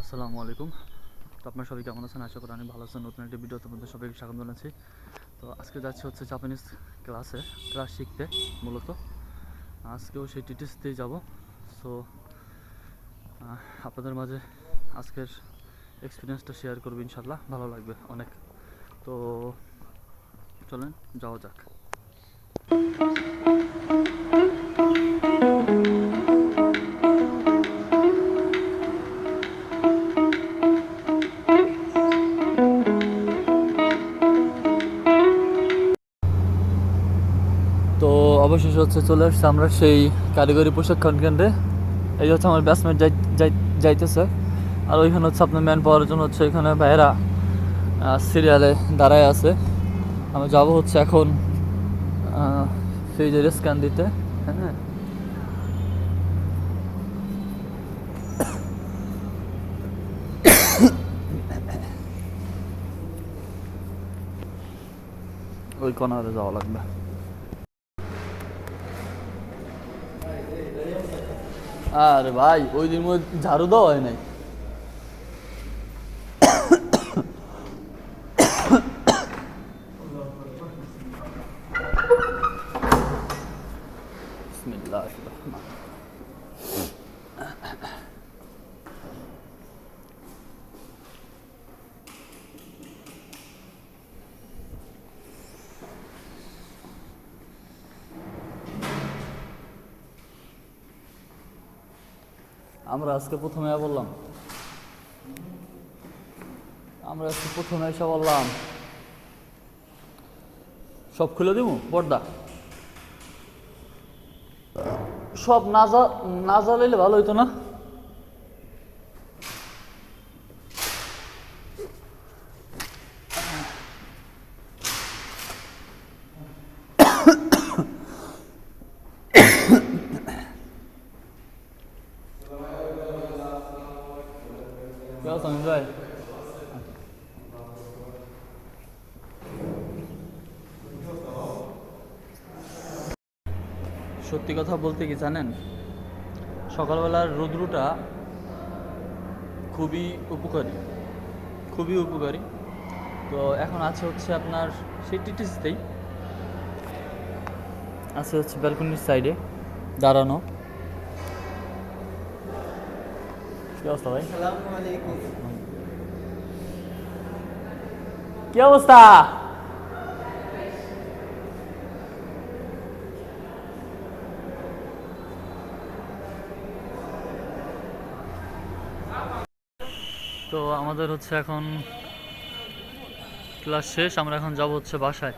আসসালামু আলাইকুম। তো আপনার সবাই কেমন আছেন? আশা করি আমি ভালো আছেন। নতুন একটি ভিডিও মধ্যে সবাইকে স্বাগত জানাচ্ছি। তো আজকে যাচ্ছে হচ্ছে জাপানিজ ক্লাসে ক্লাস শিখতে মূলত। আজকেও সেই টিটিসতেই যাব। সো আপনাদের মাঝে আজকের এক্সপিরিয়েন্সটা শেয়ার করব ইনশাল্লাহ ভালো লাগবে অনেক। তো চলেন, যাওয়া যাক। অবশেষে হচ্ছে চলে আসছে আমরা সেই কারিগরি প্রশিক্ষণ কেন্দ্রে। এই হচ্ছে আমার ব্যাটসম্যান যাইতেছে। আর ওইখানে হচ্ছে আপনার ম্যান পাওয়ার জন্য হচ্ছে এখানে ভাইয়েরা সিরিয়ালে দাঁড়ায় আছে। আমি যাব হচ্ছে এখন যে স্ক্যান দিতে হ্যাঁ। ওই কর্নারে যাওয়া লাগবে। আরে ভাই ওই দিন মধ্যে ঝাড়ু দেওয়া হয় নাই। রহমানির আমরা আজকে প্রথমে বললাম। আমরা আজকে প্রথমে এসে বললাম, সব খুলে দিব পর্দা? সব না যা না জ্বালাইলে ভালো হইতো না? কি অবস্থা মিম ভাই সত্যি কথা বলতে কি জানেন? সকালবেলার রৌদ্রটা খুবই উপকারী খুবই উপকারী। তো এখন আছে হচ্ছে আপনার সেই টিটিসতেই, আছে হচ্ছে ব্যালকনির সাইডে দাঁড়ানো। কি অবস্থা ভাই? কি অবস্থা? তো আমাদের হচ্ছে এখন ক্লাস শেষ আমরা এখন যাব হচ্ছে বাসায়।